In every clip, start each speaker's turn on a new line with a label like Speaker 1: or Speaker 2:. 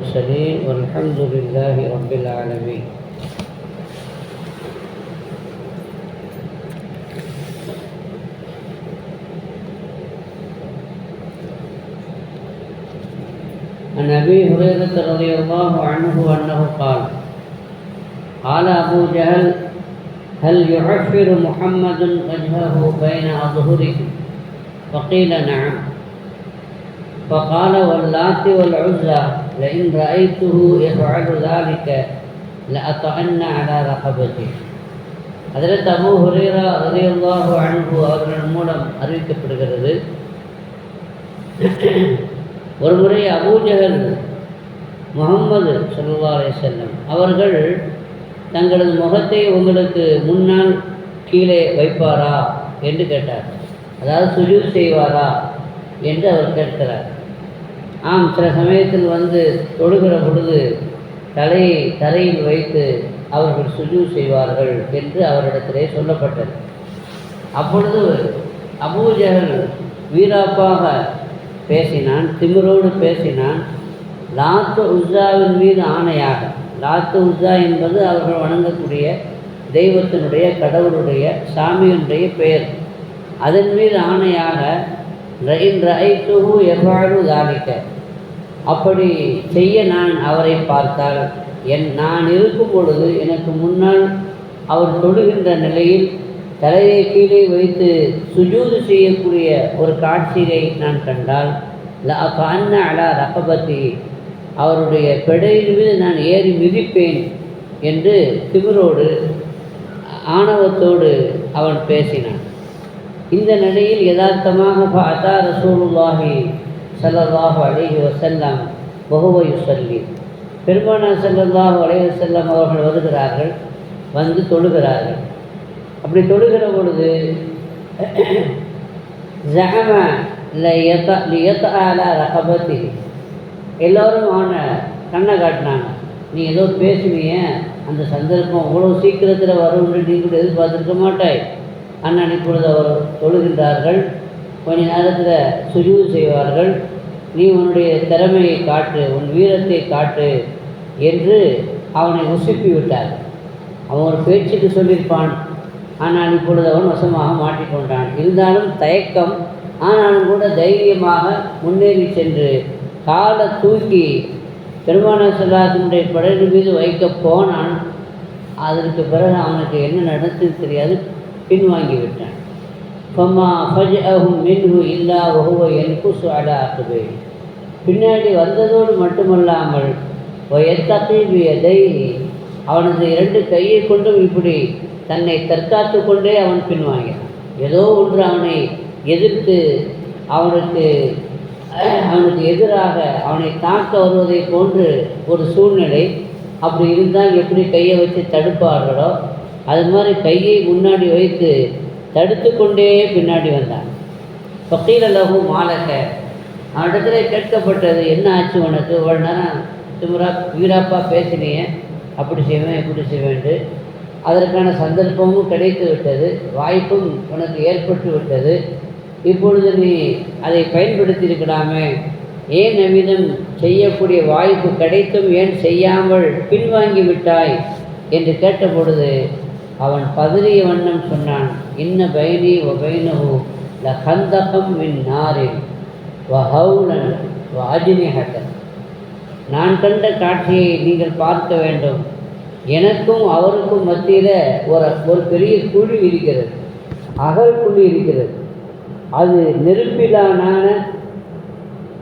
Speaker 1: المرسلين والحمد لله رب العالمين. عن أبي هريرة رضي الله عنه أنه قال قال أبو جهل هل يعفر محمد وجهه بين اظهركم فقيل نعم. فقال واللات والعزى لئن رأيته يفعل ذلك لأطعن على رقبته அதில் அபு ஹுரேரா ரலியல்லாஹு அன்ஹு அவர்கள் மூலம் அறிவிக்கப்படுகிறது ஒரு முறை அபூஜகல் முகம்மது சல்லா செல்லம் அவர்கள் தங்களது முகத்தை உங்களுக்கு முன்னால் கீழே வைப்பாரா என்று கேட்டார் அதாவது சுஜூத் செய்வாரா என்று அவர் கேட்கிறார் ஆம் சில சமயத்தில் வந்து தொழுகிற பொழுது தலையை தரையில் வைத்து அவர்கள் சுஜு செய்வார்கள் என்று அவரிடத்திலே சொல்லப்பட்டது. அப்பொழுது அபூஜகல் வீராப்பாக பேசினான் திமிரோடு பேசினான் லாத்து உஸ்ஸாவின் மீது ஆணையாக. லாத்து உஸ்ஸா என்பது அவர்கள் வணங்கக்கூடிய தெய்வத்தினுடைய கடவுளுடைய சாமியினுடைய பெயர். அதன் மீது ஆணையாக ரயின் ரைத்துஹு எவ்வாறு தாலிக்க. அப்படி செய்ய நான் அவரை பார்த்தால் என் நான் இருக்கும் பொழுது எனக்கு முன்னால் அவர் தொழுகின்ற நிலையில் தலையை கீழே வைத்து சுஜூது செய்யக்கூடிய ஒரு காட்சியை நான் கண்டால் ல அண்ண அலா ரகபத்தி அவருடைய பெடையின் மீது நான் ஏறி மிதிப்பேன் என்று திமிரோடு ஆணவத்தோடு அவன் பேசினான். இந்த நிலையில் யதார்த்தமாக பார்த்தா ரசூலுல்லாஹி சல்லல்லாஹு அலைஹி செல்லம் பகுவை சொல்லி பெருமானா சல்லல்லாஹு அலைஹி வசல்லம் அவர்கள் வருகிறார்கள் வந்து தொழுகிறார்கள். அப்படி தொழுகிற பொழுது ஜஹம லியத்தாலா ரகபத்தி எல்லோரும் அவனை கண்ணை காட்டினாங்க. நீ ஏதோ பேசுவீங்க அந்த சந்தர்ப்பம் அவ்வளோ சீக்கிரத்தில் வரும்னு நீ கூட எதிர்பார்த்துருக்க மாட்டாய். அண்ணன் இப்பொழுது அவர் தொழுகின்றார்கள். கொஞ்ச நேரத்தில் சுஜூது செய்வார்கள். நீ உன்னுடைய திறமையை காட்டு உன் வீரத்தை காட்டு என்று அவனை உசுப்பி விட்டார். அவன் ஒரு பேச்சுக்கு சொல்லியிருப்பான். ஆனால் இப்பொழுது அவன் வசமாக மாட்டிக்கொண்டான் இருந்தாலும் தயக்கம் ஆனாலும் கூட தைரியமாக முன்னேறி சென்று காலை தூக்கி பெருமான செல்லாத்தினுடைய படகு மீது வைக்க போனான். அதற்கு பிறகு அவனுக்கு என்ன நடந்தது தெரியாது. பின்வாங்கி விட்டான் ஃபமா ஃபஜ் மின்ஹு இல்லா வஹுவ என்குசு அலா அக்குபே பின்னாடி வந்ததோடு மட்டுமல்லாமல் எத்தகீபி எதை அவனது இரண்டு கையை கொண்டும் இப்படி தன்னை தற்காத்து கொண்டே அவன் பின்வாங்கினான். ஏதோ ஒன்று அவனை எதிர்த்து அவனுக்கு அவனுக்கு எதிராக அவனை தாக்க வருவதை போன்று ஒரு சூழ்நிலை. அப்படி இருந்தால் எப்படி கையை வச்சு தடுப்பார்களோ? அது மாதிரி கையை முன்னாடி வைத்து தடுத்து கொண்டே பின்னாடி வந்தான். ஃபக்கீல் லகு மாலக. அவனிடத்துல கேட்கப்பட்டது என்ன ஆச்சு உனக்கு? ஒரு நேரம் திமுறா வீராப்பா பேசினியே. அப்படி செய்வேன் இப்படி செய்வேன்ட்டு. அதற்கான சந்தர்ப்பமும் கிடைத்து விட்டது. வாய்ப்பும் உனக்கு ஏற்பட்டு விட்டது. இப்பொழுது நீ அதை பயன்படுத்தியிருக்கலாமே. ஏன் நவீனம் செய்யக்கூடிய வாய்ப்பு கிடைத்தும் ஏன் செய்யாமல் பின்வாங்கி விட்டாய்? என்று கேட்டபொழுது அவன் பதறிய வண்ணம் சொன்னான் இன்ன பைனி வ பைனஹு ல ஹந்தகம் மின் நாரின் வ ஹவுலன் வ அஜினிஹட்டன் நான் கண்ட காட்சியை நீங்கள் பார்க்க வேண்டும். எனக்கும் அவருக்கும் மத்தியில் ஒரு ஒரு பெரிய குழி இருக்கிறது அகல் குழி இருக்கிறது. அது நெருப்பிலான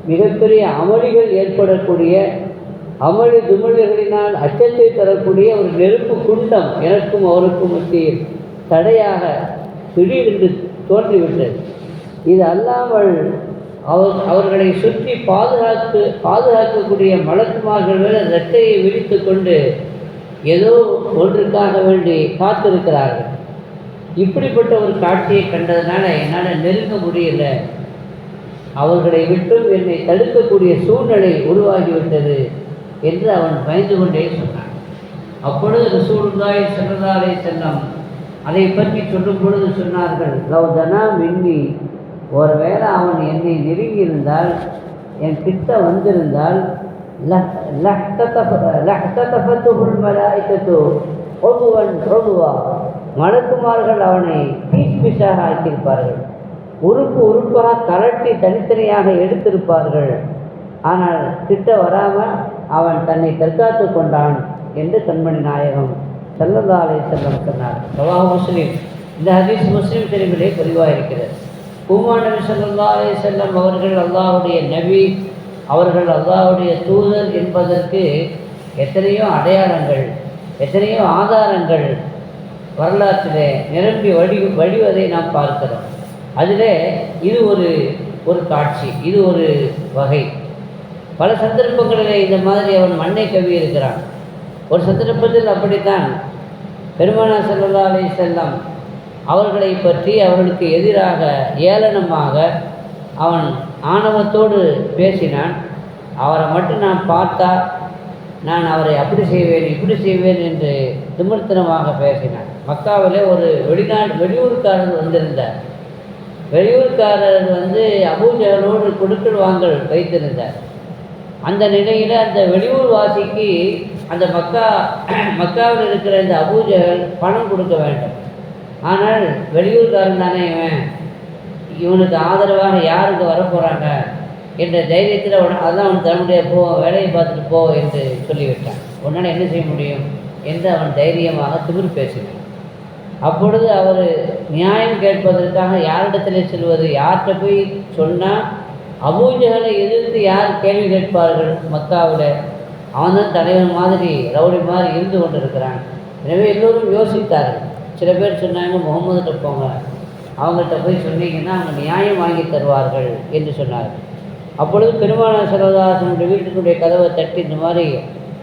Speaker 1: மிகப்பெரிய அமளிகள் ஏற்படக்கூடிய அமளி துமளிகளினால் அச்சத்தை தரக்கூடிய ஒரு நெருப்பு குண்டம் எனக்கும் அவருக்கும் மத்தியில் தடையாக திடீரென்று தோன்றிவிட்டது. இது அல்லாமல் அவர் அவர்களை சுற்றி பாதுகாத்து பாதுகாக்கக்கூடிய மலக்குமார்கள் ரெட்டையை விரித்து கொண்டு ஏதோ ஒன்றுக்காக வேண்டி காத்திருக்கிறார்கள். இப்படிப்பட்ட ஒரு காட்சியை கண்டதுனால என்னால் நெருங்க முடியல. அவர்களை விட்டும் என்னை தடுக்கக்கூடிய சூழ்நிலை உருவாகிவிட்டது. என்று அவன் பயந்து கொண்டே சொன்னான். அப்பொழுது ரசூலுல்லாய் செல்லதாலே செல்லம் அதை பற்றி சொல்லும் பொழுது சொன்னார்கள் லவ் தனா மின்னி ஒருவேளை அவன் என்னை நெருங்கியிருந்தால் என் கிட்ட வந்திருந்தால் மலக்குமார்கள் அவனை பீஸ் பீஸாக ஆக்கியிருப்பார்கள். உறுப்பு உறுப்பாக கலட்டி தனித்தனியாக எடுத்திருப்பார்கள். ஆனால் கிட்ட வராமல் அவன் தன்னை தற்காத்து கொண்டான் என்று கண்மணி நாயகம் சல்லல்லா அலை செல்லம் சொன்னார். சவா முஸ்லீம். இந்த ஹதீஸ் முஸ்லீம் தெரிவிலே பதிவாக இருக்கிறது பூமா நபி செல்லம் அவர்கள் அல்லாஹுடைய நபி அவர்கள் அல்லாஹுடைய தூதர் என்பதற்கு எத்தனையோ அடையாளங்கள் எத்தனையோ ஆதாரங்கள் வரலாற்றிலே நிரம்பி வழி வழிவதை நாம் பார்க்கிறோம். அதில் இது ஒரு ஒரு காட்சி இது ஒரு வகை. பல சந்தர்ப்பங்களில் இந்த மாதிரி அவன் மண்ணை கவி இருக்கிறான். ஒரு சந்தர்ப்பத்தில் அப்படித்தான் பெருமானா செல்லல்லா அலை செல்லம் அவர்களை பற்றி அவர்களுக்கு எதிராக ஏளனமாக அவன் ஆணவத்தோடு பேசினான். அவரை மட்டும் நான் பார்த்தா நான் அவரை அப்படி செய்வேன் இப்படி செய்வேன் என்று திமிர்த்தனமாக பேசினான். மக்காவிலே ஒரு வெளிநாடு வெளியூர்காரர் வந்திருந்தார். வெளியூர்காரர் வந்து அபூஜகளோடு கொடுக்கல் வாங்கல் வைத்திருந்தார். அந்த நிலையில் அந்த வெளியூர் வாசிக்கு அந்த மக்கா மக்காவில் இருக்கிற இந்த அபூஜகள் பணம் கொடுக்க வேண்டும். ஆனால் வெளியூர்காரன் தானே இவன்? இவனுக்கு ஆதரவாக யாருக்கு வரப்போகிறாங்க என்ற தைரியத்தில் உடனே அதான் அவன் தன்னுடைய போ வேலையை பார்த்துட்டு போ என்று சொல்லிவிட்டான். உன்னால் என்ன செய்ய முடியும்? என்று அவன் தைரியமாக திமிர் பேசினான். அப்பொழுது அவர் நியாயம் கேட்பதற்காக யாரிடத்தில் செல்வது? யார்கிட்ட போய் சொன்னால் அபூஜகளை எதிர்த்து யார் கேள்வி கேட்பார்கள்? மக்காவில் அவன் தான் தலைவன் மாதிரி ரவுடி மாதிரி இருந்து கொண்டிருக்கிறான். எனவே எல்லோரும் யோசித்தார்கள். சில பேர் சொன்னாங்க முகமதுகிட்ட போங்க. அவங்கள்ட்ட போய் சொன்னீங்கன்னா அவங்க நியாயம் வாங்கி தருவார்கள் என்று சொன்னார்கள். அப்பொழுது பெருமான சரவதாசனுடைய வீட்டுக்குடைய கதவை தட்டி இந்த மாதிரி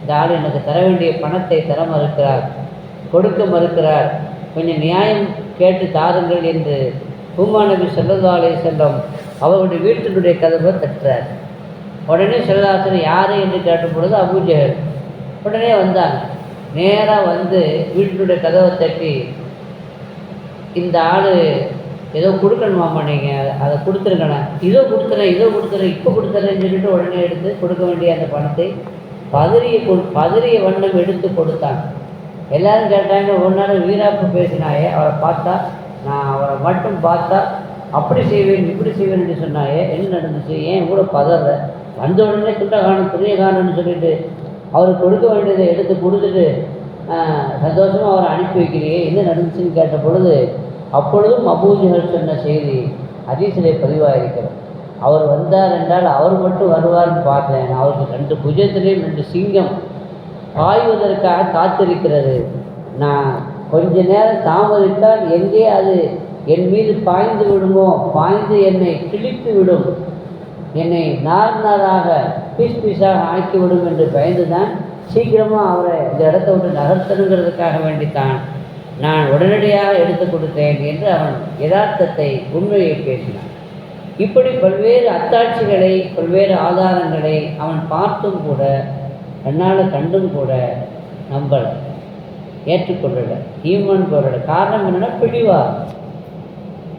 Speaker 1: இந்த ஆள் எனக்கு தர வேண்டிய பணத்தை தர மறுக்கிறார் கொடுக்க மறுக்கிறார். கொஞ்சம் நியாயம் கேட்டு தாருங்கள் என்று பூமா நபி செல்லதாலே செல்லம் அவருடைய வீட்டினுடைய கதவை தட்டுறார். உடனே செல்லதாசன் யார் என்று கேட்டும் பொழுது அபூஜகர் உடனே வந்தாங்க நேராக வந்து வீட்டினுடைய கதவை தட்டி இந்த ஆள் ஏதோ கொடுக்கணுமாம்மா நீங்கள் அதை கொடுத்துருங்கண்ணே. இதோ கொடுத்துறேன் இதோ கொடுத்துறேன் இப்போ கொடுத்துறேன்னு சொல்லிட்டு உடனே எடுத்து கொடுக்க வேண்டிய அந்த பணத்தை பதறிய கொடு பதறிய வண்ணம் எடுத்து கொடுத்தாங்க எல்லாரும் கேட்டாங்க ஒரு நாள் வீராப்பு பேசினாயே அவரை பார்த்தா நான் அவரை மட்டும் பார்த்தா அப்படி செய்வேன் இப்படி செய்வேன் சொன்னாயே என்ன நடந்துச்சு ஏன் கூட பதற? வந்த உடனே குண்டகாணம் காணும் சொல்லிட்டு அவருக்கு கொடுக்க வேண்டியதை எடுத்து கொடுத்துட்டு சந்தோஷமாக அவரை அனுப்பி வைக்கிறியே என்ன நடந்துச்சுன்னு கேட்ட பொழுது அப்பொழுதும் அபூஜிகள் சொன்ன செய்தி ஹதீஸிலே பதிவாக இருக்கிறார் அவர் வந்தார் என்றால் அவர் மட்டும் வருவார்னு பார்த்தேன். அவருக்கு ரெண்டு புஜத்திலையும் ரெண்டு சிங்கம் பாய்வதற்காக காத்திருக்கிறது. நான் கொஞ்ச நேரம் தாமதித்தால் எங்கே அது? என் மீது பாய்ந்து விடுமோ? பாய்ந்து என்னை கிழித்து விடும். என்னை நார் நாராக பீஸ் பீஸாக ஆக்கிவிடும் என்று பயந்து தான் சீக்கிரமாக அவரை இந்த இடத்த விட்டு நகர்த்தணுங்கிறதுக்காக வேண்டித்தான். நான் உடனடியாக எடுத்து கொடுத்தேன் என்று அவன் யதார்த்தத்தை உண்மையை பேசினான். இப்படி பல்வேறு அத்தாட்சிகளை பல்வேறு ஆதாரங்களை அவன் பார்த்தும் கூட கண்ணால் கண்டும் கூட நம்பலை. ஏற்றுக்கொள்ளலை ஈமான் போடலை காரணம் என்னென்னா பிடிவாதம்.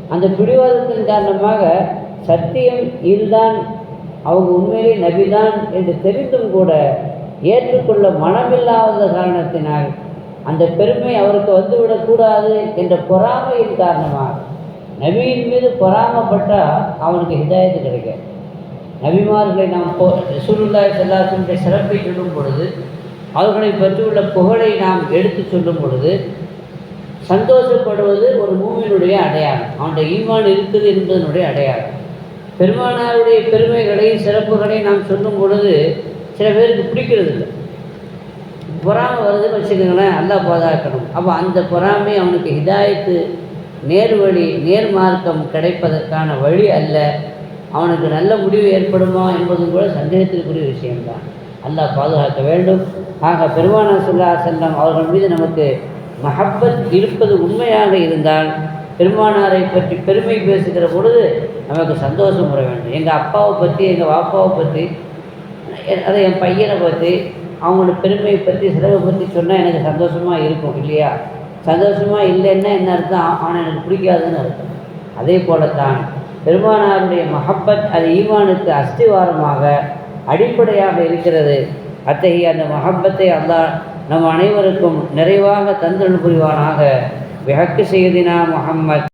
Speaker 1: அந்த பிடிவாதத்தின் காரணமாக சத்தியம் இதுதான் அவங்க உண்மையிலே நபிதான் என்று தெரிந்தும் கூட ஏற்றுக்கொள்ள மனமில்லாத காரணத்தினால் அந்த பெருமை அவருக்கு வந்துவிடக்கூடாது என்ற பொறாமையின் காரணமாக நபியின் மீது பொறாமப்பட்டால் அவனுக்கு ஹிதாயத்து கிடைக்காது. நபிமார்களை நாம் போ ரசூலுல்லாய் செல்லாசனுடைய சிறப்பை சொல்லும் பொழுது அவர்களை பற்றியுள்ள புகழை நாம் எடுத்து சொல்லும் பொழுது சந்தோஷப்படுவது ஒரு மூவியினுடைய அடையாளம். அவனுடைய ஈமான் இருக்குது என்பதனுடைய அடையாளம். பெருமானாருடைய பெருமைகளை சிறப்புகளை நாம் சொல்லும் பொழுது சில பேருக்கு பிடிக்கிறது இல்லை பொறாமை வருதுன்னு வச்சுக்கோங்களேன் நல்லா பாதுகாக்கணும். அப்போ அந்த பொறாமை அவனுக்கு ஹிதாயத்து நேர்வழி நேர்மார்க்கம் கிடைப்பதற்கான வழி அல்ல. அவனுக்கு நல்ல முடிவு ஏற்படுமா என்பதும் கூட சந்தேகத்திற்குரிய விஷயம்தான். அல்லாஹ் பாதுகாக்க வேண்டும். ஆக பெருமான சுல்லா செல்லம் அவர்கள் மீது நமக்கு மஹப்பத் இருப்பது உண்மையாக இருந்தால் பெருமானாரை பற்றி பெருமை பேசுகிற பொழுது நமக்கு சந்தோஷம் வர வேண்டும். எங்கள் அப்பாவை பற்றி எங்கள் வாப்பாவை பற்றி அதை என் பையனை பற்றி அவங்களோட பெருமையை பற்றி சிறவை பற்றி சொன்னால் எனக்கு சந்தோஷமாக இருக்கும் இல்லையா? சந்தோஷமாக இல்லைன்னா என்ன அர்த்தம்? ஆனால் எனக்கு பிடிக்காதுன்னு அர்த்தம். அதே போலத்தான் பெருமானாருடைய மஹப்பத் அது ஈமானுக்கு அஸ்திவாரமாக அடிப்படையாக இருக்கிறது. அத்தகைய அந்த மஹப்பத்தை அல்லாஹ் நம் அனைவருக்கும் நிறைவாக தந்தல் புரிவானாக. விஹக்கு செய்தினா முகம்மத்